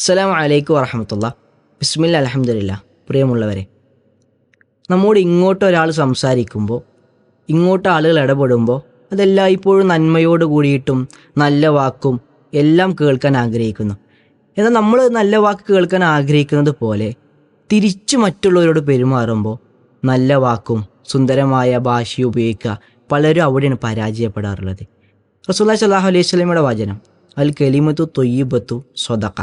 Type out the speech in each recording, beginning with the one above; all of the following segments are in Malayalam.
അസ്സലാമു അലൈക്കും വറഹമത്തുള്ള. ബിസ്മില്ല അലഹമില്ല പ്രിയമുള്ളവരെ നമ്മോട് ഇങ്ങോട്ട് ഒരാൾ സംസാരിക്കുമ്പോൾ ഇങ്ങോട്ട് ആളുകൾ ഇടപെടുമ്പോൾ അതെല്ലാം ഇപ്പോഴും നന്മയോട് കൂടിയിട്ടും നല്ല വാക്കും എല്ലാം കേൾക്കാൻ ആഗ്രഹിക്കുന്നു. എന്നാൽ നമ്മൾ നല്ല വാക്ക് കേൾക്കാൻ ആഗ്രഹിക്കുന്നത് പോലെ തിരിച്ച് മറ്റുള്ളവരോട് പെരുമാറുമ്പോൾ നല്ല വാക്കും സുന്ദരമായ ഭാഷയും ഉപയോഗിക്കുക പലരും അവിടെയാണ് പരാജയപ്പെടാറുള്ളത്. റസൂല്ലാ സലാഹു അലൈഹി സ്വലമിയുടെ വചനം അൽ കലിമത്തു തൊയ്യബത്തു സ്വതക്ക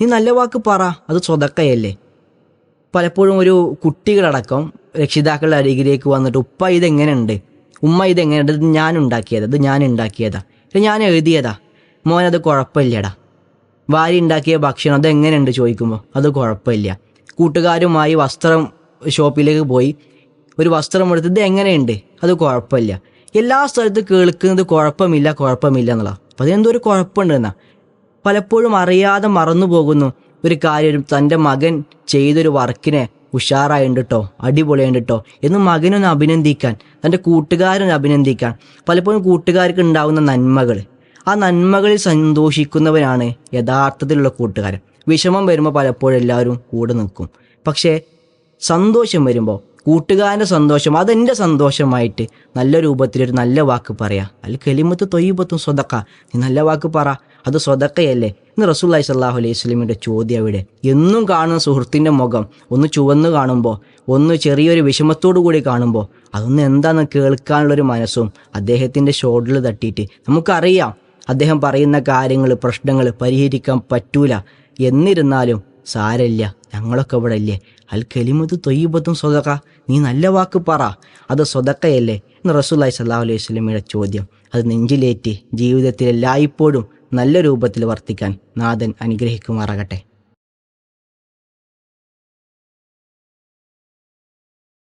നീ നല്ല വാക്ക് പറ. അത് സ്വതക്കയല്ലേ. പലപ്പോഴും ഒരു കുട്ടികളടക്കം രക്ഷിതാക്കളുടെ അരികിലേക്ക് വന്നിട്ട് ഉപ്പ ഇതെങ്ങനെയുണ്ട്? ഉമ്മ ഇതെങ്ങനെയുണ്ട്? ഇത് ഞാൻ ഉണ്ടാക്കിയതാ. ഇത് ഞാൻ ഉണ്ടാക്കിയതാ. ഇത് ഞാൻ എഴുതിയതാ. മോനത് കുഴപ്പമില്ലടാ. ഭാര്യ ഉണ്ടാക്കിയ ഭക്ഷണം അത് എങ്ങനെയുണ്ട് ചോദിക്കുമ്പോൾ അത് കുഴപ്പമില്ല. കൂട്ടുകാരുമായി വസ്ത്രം ഷോപ്പിലേക്ക് പോയി ഒരു വസ്ത്രം എടുത്ത് ഇത് എങ്ങനെയുണ്ട്? അത് കുഴപ്പമില്ല. എല്ലാ സ്ഥലത്തും കേൾക്കുന്നത് കുഴപ്പമില്ല കുഴപ്പമില്ല എന്നുള്ള അപ്പം അതിനെന്തോ ഒരു കുഴപ്പമുണ്ടെന്നാ. പലപ്പോഴും അറിയാതെ മറന്നു പോകുന്നു ഒരു കാര്യം തന്റെ മകൻ ചെയ്തൊരു വർക്കിനെ ഉഷാറായിണ്ട് അടിപൊളിയുണ്ട് എന്ന് മകനൊന്ന് അഭിനന്ദിക്കാൻ തന്റെ കൂട്ടുകാരനെ അഭിനന്ദിക്കാൻ പലപ്പോഴും കൂട്ടുകാർക്ക് ഉണ്ടാകുന്ന നന്മകൾ. ആ നന്മകളിൽ സന്തോഷിക്കുന്നവനാണ് യഥാർത്ഥത്തിലുള്ള കൂട്ടുകാരൻ. വിഷമം വരുമ്പോൾ പലപ്പോഴും എല്ലാവരും കൂടെ നിൽക്കും. പക്ഷേ സന്തോഷം വരുമ്പോൾ കൂട്ടുകാരന്റെ സന്തോഷം അതെന്റെ സന്തോഷമായിട്ട് നല്ല രൂപത്തിൽ ഒരു നല്ല വാക്ക് പറയാം. അല്ല കെലിമത്ത് തൊയ്യബത്തും സ്വതക്ക നീ നല്ല വാക്ക് പറ. അത് സ്വതക്കയല്ലേ? ഇന്ന് റസൂല്ലായി സല്ലാഹു അലൈഹി സ്വലമിന്റെ ചോദ്യം അവിടെ. എന്നും കാണുന്ന സുഹൃത്തിന്റെ മുഖം ഒന്ന് ചുവന്ന് കാണുമ്പോൾ ഒന്ന് ചെറിയൊരു വിഷമത്തോടു കൂടി കാണുമ്പോൾ അതൊന്ന് എന്താണെന്ന് കേൾക്കാനുള്ളൊരു മനസ്സും അദ്ദേഹത്തിന്റെ ഷോൾഡറിൽ തട്ടിയിട്ട് നമുക്കറിയാം. അദ്ദേഹം പറയുന്ന കാര്യങ്ങൾ പ്രശ്നങ്ങൾ പരിഹരിക്കാൻ പറ്റൂല. എന്നിരുന്നാലും സാരല്ല. ഞങ്ങളൊക്കെ ഇവിടെ ഇല്ലേ അൽ കലിമത് തൊയ്യബത്തും സ്വതക്ക. നീ നല്ല വാക്ക് പറ. അത് സ്വതക്കയല്ലേ? എന്ന് റസൂല്ലായി സല്ലാഹു അലൈഹി സ്വലമിയുടെ ചോദ്യം. അത് നെഞ്ചിലേറ്റ് ജീവിതത്തിൽ എല്ലായ്പ്പോഴും നല്ല രൂപത്തിൽ വർത്തിക്കാൻ നാഥൻ അനുഗ്രഹിക്കുമാറാകട്ടെ.